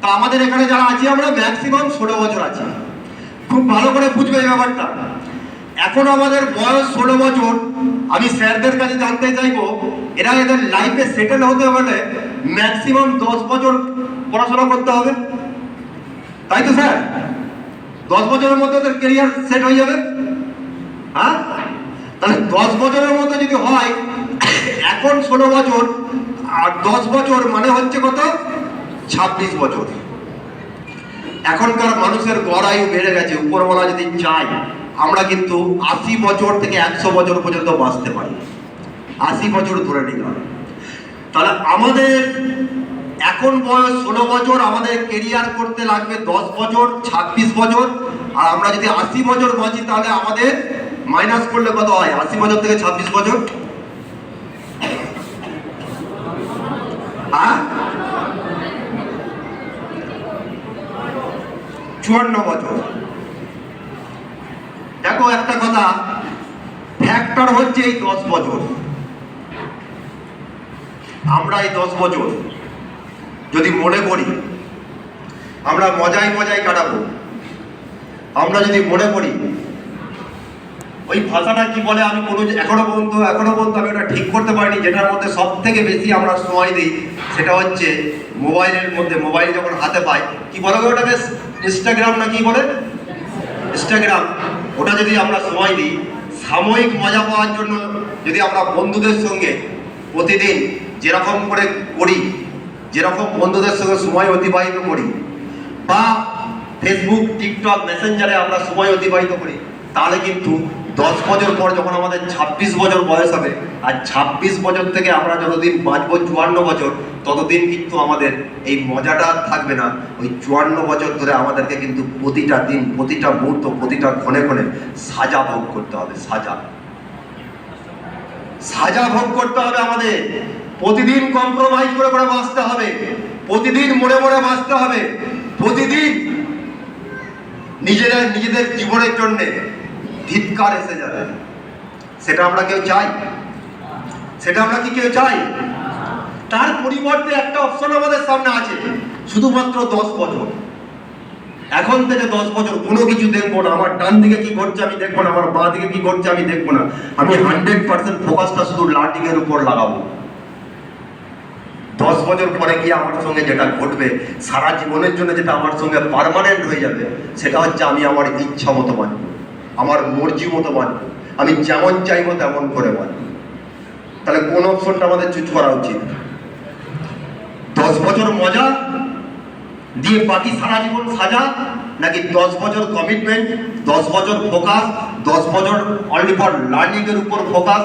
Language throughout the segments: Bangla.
তা আমাদের এখানে যারা আছি, আমরা ম্যাক্সিমাম ষোলো বছর আছি। খুব ভালো করে বুঝবে এই ব্যাপারটা। এখন আমাদের বয়স ষোলো বছর, আমি স্যারদের কাছে জানতে চাইব, এরা এদের লাইফে সেটেল হতে হলে ম্যাক্সিমাম দশ বছর পড়াশোনা করতে হবে। তাই তো স্যার? দশ বছরের মধ্যে ওদের কেরিয়ার সেট হয়ে যাবে। হ্যাঁ? তাহলে দশ বছরের মধ্যে যদি হয়, এখন ষোলো বছর, আর দশ বছর মানে হচ্ছে কত? ছাব্বিশ বছর। এখনকার মানুষের গড় আয়ু বেড়ে গেছে, উপরওয়ালা যদি চায়, আমরা কিন্তু আশি বছর থেকে একশো বছর পর্যন্ত বাঁচতে পারি। আশি বছর ধরে নিতে নিলাম। তাহলে আমাদের এখন বয়স ষোলো বছর, আমাদের কেরিয়ার করতে লাগবে দশ বছর, ছাব্বিশ বছর। আর আমরা যদি আশি বছর বাঁচি, তাহলে আমাদের মাইনাস করলে কত হয়? আশি বছর থেকে ছাব্বিশ বছর? হ্যাঁ? চুয়ান্ন বছর। দেখো একটা কথা ফ্যাক্টর হচ্ছে এই দশ বছর। আমরা এই দশ বছর যদি মনে করি, আমরা মজাই মজাই কাটাবো। আমরা যদি মনে করি, ওই ভাষাটা কি বলে আমি কোনো এখনও পর্যন্ত এখনও পর্যন্ত আমি ওটা ঠিক করতে পারিনি, যেটার মধ্যে সব থেকে বেশি আমরা সময় দিই, সেটা হচ্ছে মোবাইলের মধ্যে, মোবাইল যখন হাতে পাই, কি বলে গো ওটাকে ইনস্টাগ্রাম না কি বলে? ইনস্টাগ্রাম। ওটা যদি আমরা সময় দিই, সাময়িক মজা পাওয়ার জন্য যদি আমরা বন্ধুদের সঙ্গে প্রতিদিন যেরকম করে করি, যেরকম বন্ধুদের সঙ্গে সময় অতিবাহিত করি, বা ফেসবুক টিকটক মেসেঞ্জারে আমরা সময় অতিবাহিত করি, তাহলে কিন্তু দশ বছর পর যখন আমাদের ছাব্বিশ বছর বয়স হবে, আর ছাব্বিশ বছর থেকে আমরা যতদিন বাঁচবো চুয়ান্ন বছর, ততদিন কিন্তু আমাদের এই মজাটা থাকবে না। ওই চুয়ান্ন বছর ধরে আমাদেরকে কিন্তু প্রতিটা দিন, প্রতিটা মুহূর্ত, প্রতিটা ক্ষণে ক্ষণে সাজা ভোগ করতে হবে, সাজা। সাজা ভোগ করতে হবে আমাদের। প্রতিদিন কম্প্রোমাইজ করে করে বাঁচতে হবে। প্রতিদিন মরে মরে বাঁচতে হবে। প্রতিদিন নিজেরা, নিজেদের জীবনের জন্য ধিৎকার এসে যাবে। সেটা আমরা কেউ চাই? সেটা আমরা কি কেউ চাই? তার পরিবর্তে একটা অপশন আমাদের সামনে আছে, শুধুমাত্র দশ বছর। এখন থেকে দশ বছর কোনো কিছু দেখব না। আমার ডান দিকে কি ঘটছে আমি দেখব না, আমার বাঁ দিকে কি ঘটছে আমি দেখব না। আমি হান্ড্রেড পার্সেন্ট ফোকাসটা শুধু এর উপর লাগাবো। দশ বছর পরে গিয়ে আমার সঙ্গে যেটা ঘটবে, সারা জীবনের জন্য যেটা আমার সঙ্গে পার্মানেন্ট হয়ে যাবে, সেটা হচ্ছে আমি আমার ইচ্ছা মতো বাঁচবো। আমার মর্জি মতো বাঁচবো আমি যেমন চাইব তেমন করে বাঁচবো তাহলে কোন অপশনটা আমাদের চুজ করা উচিত? দশ বছর মজা দিয়ে বাকি সারা জীবন সাজা, নাকি দশ বছর কমিটমেন্ট দশ বছর ফোকাস দশ বছর অনলি ফর লার্নিং এর উপর ফোকাস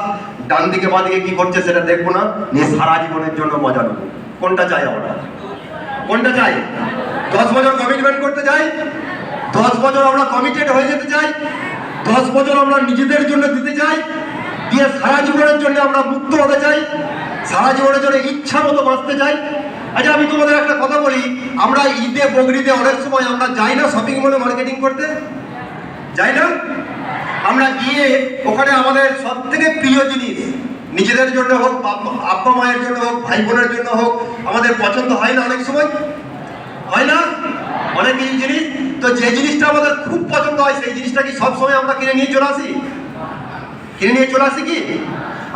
ডান দিকে, বাঁ দিকে কি করছে সেটা দেখব না, নিয়ে সারা জীবনের জন্য মজা নেব। কোনটা চাই আমরা? কোনটা চাই? দশ বছর কমিটমেন্ট করতে চাই? দশ বছর আমরা কমিটেড হয়ে যেতে চাই? দশ বছর আমরা নিজেদের জন্য দিতে চাই, দিয়ে সারা জীবনের জন্য আমরা মুক্ত হতে চাই, সারা জীবনের জন্য ইচ্ছা মতো বাঁচতে চাই। আচ্ছা আমি তোমাদের একটা কথা বলি, আমরা ঈদে বগরিতে অনেক সময় আমরা যাই না শপিং মলে মার্কেটিং করতে? যাই না? আমরা গিয়ে ওখানে আমাদের সব থেকে প্রিয় জিনিস, নিজেদের জন্য হোক আব্বা মায়ের জন্য হোক, ভাই বোনের জন্য হোক, আমাদের পছন্দ হয় না অনেক সময়? হয় না? অনেক কিছু জিনিস, তো যে জিনিসটা আমাদের খুব পছন্দ হয়, সেই জিনিসটা কি সবসময় আমরা কিনে নিয়ে চলে আসি? কিনে নিয়ে চলে আসি কি?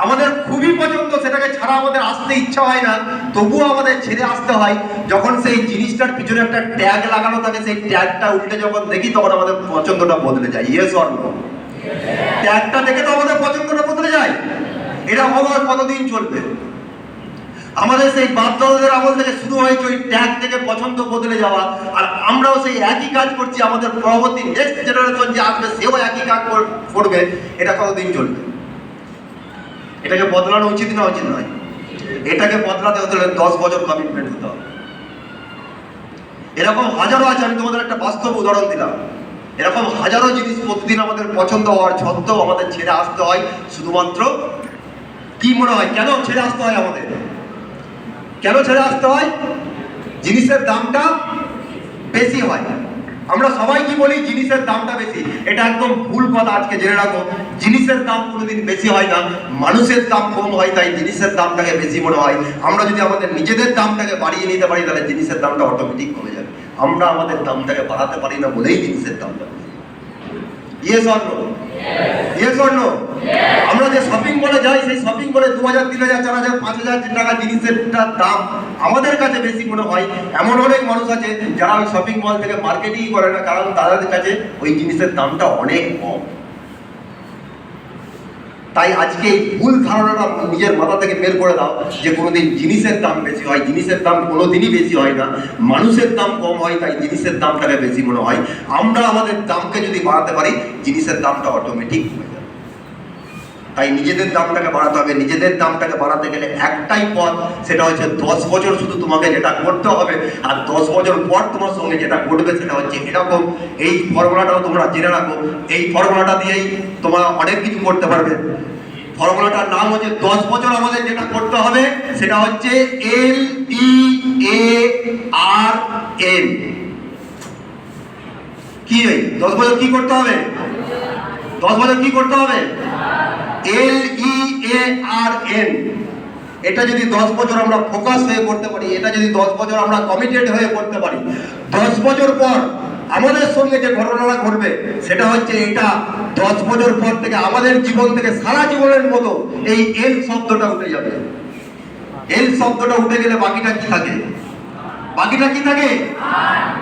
আমাদের খুবই পছন্দ, সেটাকে ছাড়া আমাদের আসতে ইচ্ছা হয় না, তবুও আমাদের ছেড়ে আসতে হয়। যখন সেই জিনিসটার পিছনে একটা ট্যাগ লাগানো থাকে, সেই ট্যাগটা উল্টে যখন দেখি, তখন আমাদের পছন্দটা বদলে যায়। ইয়েস অর নো ট্যাগটা দেখে তো আমাদের পছন্দটা বদলে যায়। এটা হওয়ার কতদিন চলবে? আমাদের সেই বাপদাদাদের আমল থেকে শুরু হয়েছে ওই ট্যাগ থেকে বদলে যাওয়া। আর আমরাও সেই একই কাজ করছি আমাদের পরবর্তী নেক্সট জেনারেশন যে আসবে, সেও একই কাজ করবে। এটা কতদিন চলবে? এটাকে বদলানো উচিত না উচিত নয়। এটাকে বদলাতে হতে হলে দশ বছর কমিটমেন্ট হতে হবে। এরকম হাজারো আছে, আমি তোমাদের একটা বাস্তব উদাহরণ দিলাম। এরকম হাজারো জিনিস প্রতিদিন আমাদের পছন্দ হওয়ার সত্ত্বেও আমাদের ছেড়ে আসতে হয়। শুধুমাত্র কি মনে হয়? কেন ছেড়ে আসতে হয় আমাদের? কেন ছেড়ে আসতে হয়? জিনিসের দামটা বেশি হয়। আমরা সবাই কি বলি, জিনিসের দামটা বেশি। এটা একদম ভুল কথা, আজকে জেনে রাখো। জিনিসের দাম কোনোদিন বেশি হয় না। মানুষের দাম কম হয়, তাই জিনিসের দামটাকে বেশি মনে হয়। আমরা যদি আমাদের নিজেদের দামটাকে বাড়িয়ে নিতে পারি, তাহলে জিনিসের দামটা অটোমেটিক কমে যাবে। আমরা আমাদের দামটাকে বাড়াতে পারি না বলেই জিনিসের দামটা ইয়ে নো ইয়েস অর নো আমরা যে শপিং মলে যাই, সেই শপিং মলে দু হাজার, তিন হাজার, চার হাজার, পাঁচ হাজার টাকা জিনিসের দাম আমাদের কাছে বেশি মনে হয়। এমন অনেক মানুষ আছে যারা ওই শপিং মল থেকে মার্কেটিং করে না, কারণ তাদের কাছে ওই জিনিসের দামটা অনেক কম। তাই আজকে এই ভুল ধারণাটা নিজের মাথা থেকে বের করে দাও যে কোনোদিন জিনিসের দাম বেশি হয়, জিনিসের দাম কোনোদিনই বেশি হয় না। মানুষের দাম কম হয়, তাই জিনিসের দামটাকে বেশি মনে হয়। আমরা আমাদের দামকে যদি বাড়াতে পারি, জিনিসের দামটা অটোমেটিক তাই নিজেদের দামটাকে বাড়াতে হবে। নিজেদের দামটাকে বাড়াতে গেলে একটাই পথ, সেটা হচ্ছে দশ বছর শুধু তোমাকে যেটা করতে হবে আর দশ বছর পর তোমার সঙ্গে যেটা ঘটবে সেটা হচ্ছে এরকম। এই ফর্মুলাটাও তোমরা জেনে রাখো। এই ফর্মুলাটা দিয়েই তোমরা অনেক কিছু করতে পারবে। ফর্মুলাটার নাম হচ্ছে দশ বছর আমাদের যেটা করতে হবে, সেটা হচ্ছে এল ই এ আর এন কি দশ বছর কি করতে হবে? দশ বছর কি করতে হবে? এল ই এ আর এন এটা যদি দশ বছর আমরা ফোকাস হয়ে করতে পারি, এটা যদি দশ বছর আমরা কমিটেড হয়ে করতে পারি, দশ বছর পর আমাদের সঙ্গে যে ঘটনাটা ঘটবে, সেটা হচ্ছে এটা দশ বছর পর থেকে আমাদের জীবন থেকে সারা জীবনের মতো এই এল শব্দটা উঠে যাবে। এল শব্দটা উঠে গেলে বাকিটা কি থাকে? বাকিটা কি থাকে?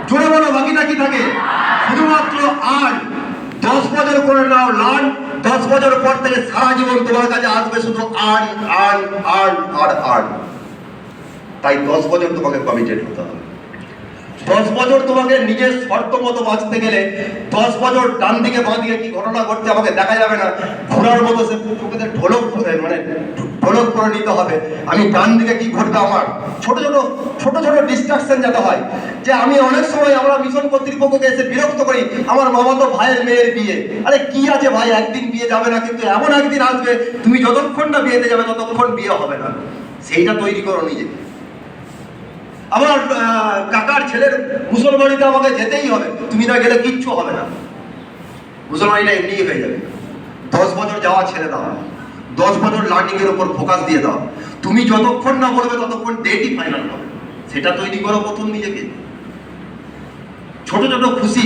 জোরে বলো, বাকিটা কি থাকে? শুধুমাত্র আর দশ বছর করে নাও লান দশ বছর পর থেকে সারা জীবন তোমার কাছে আসবে শুধু আর আর আর আর আর তাই দশ বছর তোমাকে কমিটেড হতে হবে। দশ বছর তোমাকে নিজের শর্ত মতো বাঁচতে গেলে দশ বছর ডান দিকে বাঁ দিকে কি ঘটনা ঘটছে আমাকে দেখা যাবে না। ঘোরার মতো সে চোখেতে ঢোলক মানে ঢোলক করে নিতে হবে। আমি ডান দিকে কি ঘটবে আমার? ছোট ছোট ছোট ছোট ডিস্ট্রাকশন যাতে হয়। যে আমি অনেক সময় আমরা মিশন কর্তৃপক্ষকে এসে বিরক্ত করি, আমার মামা তো ভাইয়ের মেয়ের বিয়ে। আরে কি আছে ভাই, একদিন বিয়ে যাবে না, কিন্তু এমন একদিন আসবে, তুমি যতক্ষণ না বিয়েতে যাবে, ততক্ষণ বিয়ে হবে না। সেইটা তৈরি করো নিজেকে আমার কাকার ছেলের মুসলমানিতে আমাকে যেতেই হবে। তুমি না গেলে কিচ্ছু হবে না। মুসলমানিটা এমনিই হয়ে যাবে। দশ বছর যাওয়া ছেড়ে দাও। দশ বছর লার্নিং এর উপর ফোকাস দিয়ে দাও। তুমি যতক্ষণ না বলবে, ততক্ষণ ডেটই ফাইনাল হবে। সেটা তৈরি করো প্রথম নিজেকে। ছোট ছোট খুশি,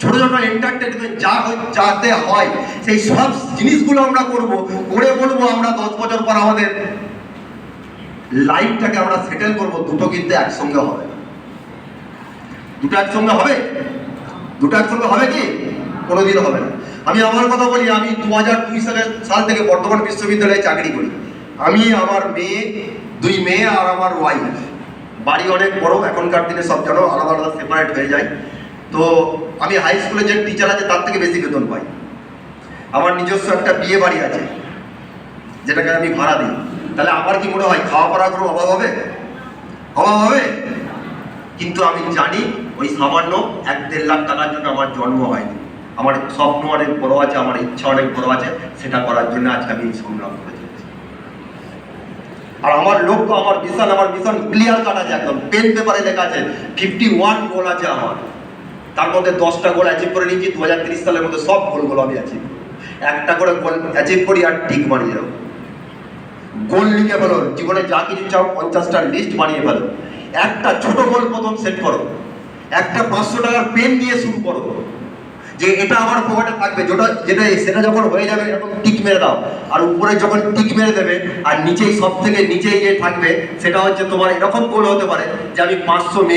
ছোট ছোট এন্টারটেনমেন্ট যা যাতে হয়, সেই সব জিনিসগুলো আমরা করব, করে বলব আমরা দশ বছর পর আমাদের লাইফটাকে আমরা সেটেল করব, দুটো কিন্তু একসঙ্গে হবে। দুটো একসঙ্গে হবে? দুটো একসঙ্গে হবে কি? কোনোদিন হবে না। আমি আমার কথা বলি, আমি দু হাজার দুই সালে সাল থেকে বর্ধমান বিশ্ববিদ্যালয়ে চাকরি করি। আমি, আমার মেয়ে, দুই মেয়ে আর আমার ওয়াইফ বাড়ি অনেক বড়, এখনকার দিনে সব জানো আলাদা আলাদা সেপারেট হয়ে যায়। তো আমি হাই স্কুলে যে টিচার আছে, তার থেকে বেশি বেতন পাই। আমার নিজস্ব একটা বিয়ে বাড়ি আছে, যেটাকে আমি ভাড়া দিই। তাহলে আমার কি মনে হয় খাওয়া পড়া কোনো অভাব হবে? অভাব হবে? কিন্তু আমি জানি ওই সামান্য এক দেড় লাখ টাকার জন্য আমার জন্ম হয়নি। আমার স্বপ্ন অনেক বড় আছে, আমার ইচ্ছা অনেক বড় আছে, সেটা করার জন্য আজকে আমি সংগ্রাম করে চলেছি আর আমার লক্ষ্য, আমার মিশন আমার মিশন ক্লিয়ার কাট আছে একদম। পেন পেপারে লেখা আছে ফিফটি ওয়ান গোল আছে আমার। তার মধ্যে দশটা গোল অ্যাচিভ করে নিয়েছি দু হাজার তিরিশ সালের মধ্যে সব গোলগুলো আমি অ্যাচিভ একটা করে গোল অ্যাচিভ করি আর ঠিক বানিয়ে যাব গোল লিখে ফেলো, জীবনে যা কিছু চাও পঞ্চাশটা লিস্ট বানিয়ে ফেলো। একটা ছোট গোল প্রথম সেট করো। একটা পাঁচশো টাকার পেন দিয়ে শুরু করো। যে এটা আমার পকেটে থাকবে, যেটা যেটা সেটা যখন হয়ে যাবে, এরকম টিক মেরে দাও। আর উপরে যখন টিক মেরে দেবে, আর নিচেই সব থেকে নিচেই যে থাকবে, সেটা হচ্ছে তোমার এরকম গোল হতে পারে যে আমি পাঁচশো